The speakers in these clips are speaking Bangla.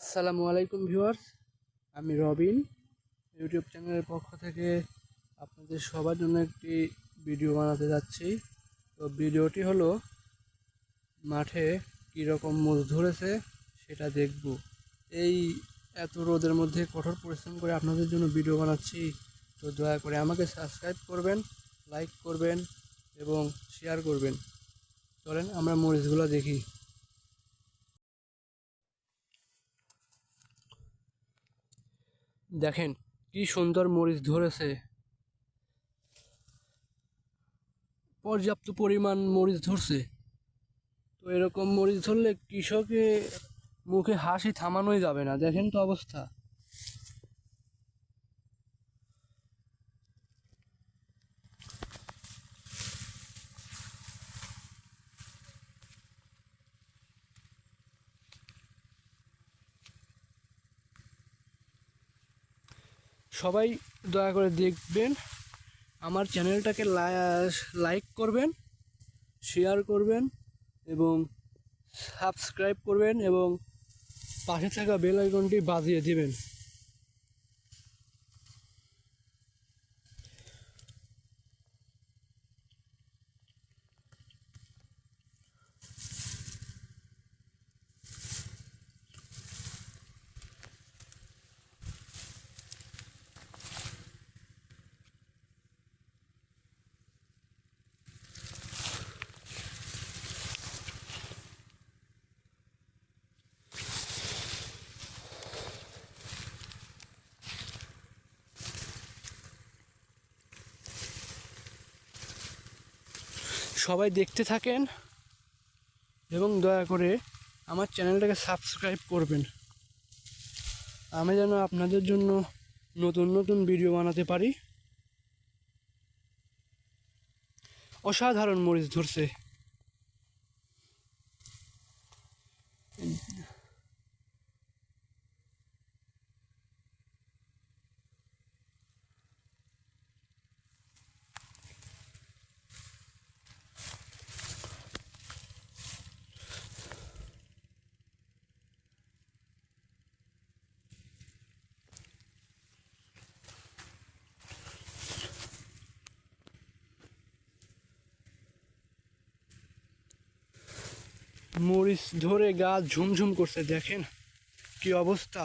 আসসালামু আলাইকুম ভিউয়ার্স, আমি রবিন। ইউটিউব চ্যানেলের পক্ষ থেকে আপনাদের সবার জন্য একটি ভিডিও বানাতে যাচ্ছি। তো ভিডিওটি হলো, মাঠে কীরকম মোজ ধরেছে সেটা দেখব। এই এত রোদের মধ্যে কঠোর পরিশ্রম করে আপনাদের জন্য ভিডিও বানাচ্ছি। তো দয়া করে আমাকে সাবস্ক্রাইব করবেন, লাইক করবেন এবং শেয়ার করবেন। চলেন আমরা মরিচগুলো দেখি। দেখেন, কি সুন্দর মরিচ ধরেছে। পর্যাপ্ত পরিমাণ মরিচ ধরছে। তো এরকম মরিচ ধরলে কৃষকের মুখে হাসি থামানোই যাবে না। দেখেন তো অবস্থা। সবাই দয়া করে দেখবেন, আমার চ্যানেলটাকে লাইক করবেন শেয়ার করবেন এবং সাবস্ক্রাইব করবেন এবং পাশে থাকা বেল আইকনটি বাজিয়ে দিবেন। সবাই দেখতে থাকেন এবং দয়া করে আমার চ্যানেলটাকে সাবস্ক্রাইব করবেন। আমি যেন আপনাদের জন্য নতুন নতুন ভিডিও বানাতে পারি। অসাধারণ মরিচ ধরছে। মরিচ ধরে গাছ ঝুমঝুম করছে দেখেন কি অবস্থা।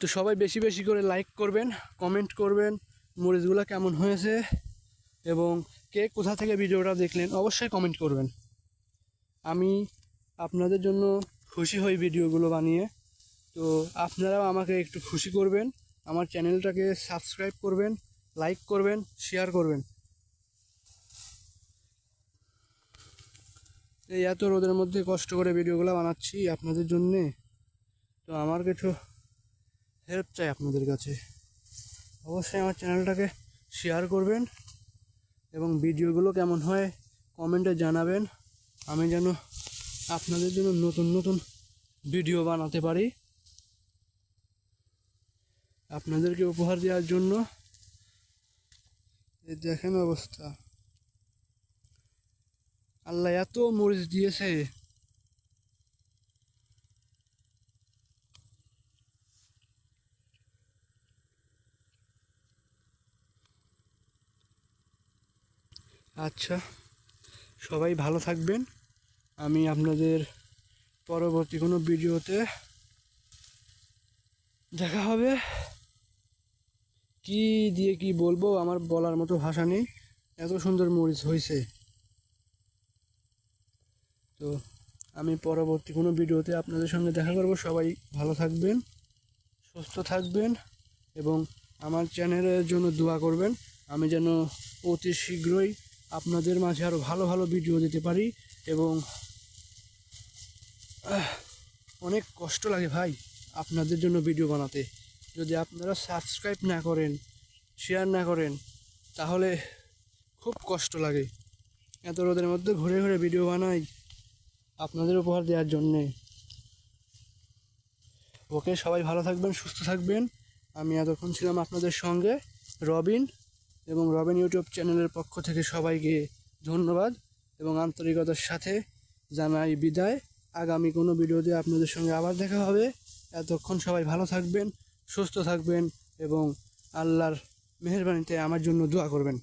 তো সবাই বেশি বেশি করে লাইক করবেন কমেন্ট করবেন, মরিচগুলো কেমন হয়েছে এবং কে কোথা থেকে ভিডিওটা দেখলেন অবশ্যই কমেন্ট করবেন। আমি আপনাদের জন্য খুশি হই ভিডিওগুলো বানিয়ে। তো আপনারাও আমাকে একটু খুশি করবেন, আমার চ্যানেলটাকে সাবস্ক্রাইব করবেন লাইক করবেন শেয়ার করবেন। এই এত রোদের মধ্যে কষ্ট করে ভিডিওগুলো বানাচ্ছি আপনাদের জন্যে। তো আমার কিছু হেল্প চাই আপনাদের কাছে। অবশ্যই আমার চ্যানেলটাকে শেয়ার করবেন এবং ভিডিওগুলো কেমন হয় কমেন্টে জানাবেন। আমি যেন আপনাদের জন্য নতুন নতুন ভিডিও বানাতে পারি। আপনাদেরকে উপহার দেওয়ার জন্য এই দেখেন অবস্থা। আল্লাহ এত মরিচ দিয়েছে। আচ্ছা সবাই ভালো থাকবেন। আমি আপনাদের পরবর্তী কোনো ভিডিওতে দেখা হবে। কি দিয়ে কি বলব, আমার বলার মতো ভাষা নেই। এত সুন্দর মরিচ হয়েছে তো, আমি পরবর্তী কোনো ভিডিওতে আপনাদের সঙ্গে দেখা করব। সবাই ভালো থাকবেন, সুস্থ থাকবেন এবং আমার চ্যানেলের জন্য দোয়া করবেন। আমি যেন অতি শীঘ্রই আপনাদের মাঝে আরও ভালো ভালো ভিডিও দিতে পারি এবং অনেক কষ্ট লাগে ভাই আপনাদের জন্য ভিডিও বানাতে। যদি আপনারা সাবস্ক্রাইব না করেন শেয়ার না করেন, তাহলে খুব কষ্ট লাগে। এত রোদের মধ্যে ঘুরে ঘুরে ভিডিও বানাই আপনাদের উপহার দেওয়ার জন্যে। ওকে, সবাই ভালো থাকবেন, সুস্থ থাকবেন। আমি এতক্ষণ ছিলাম আপনাদের সঙ্গে, রবিন। এবং রবেন ইউটিউব চ্যানেলের পক্ষ থেকে সবাইকে ধন্যবাদ এবং আন্তরিকতার সাথে জানাই বিদায়। আগামী কোনো ভিডিওতে আপনাদের সঙ্গে আবার দেখা হবে। এতক্ষণ সবাই ভালো থাকবেন, সুস্থ থাকবেন এবং আল্লাহর মেহরবানিতে আমার জন্য দোয়া করবেন।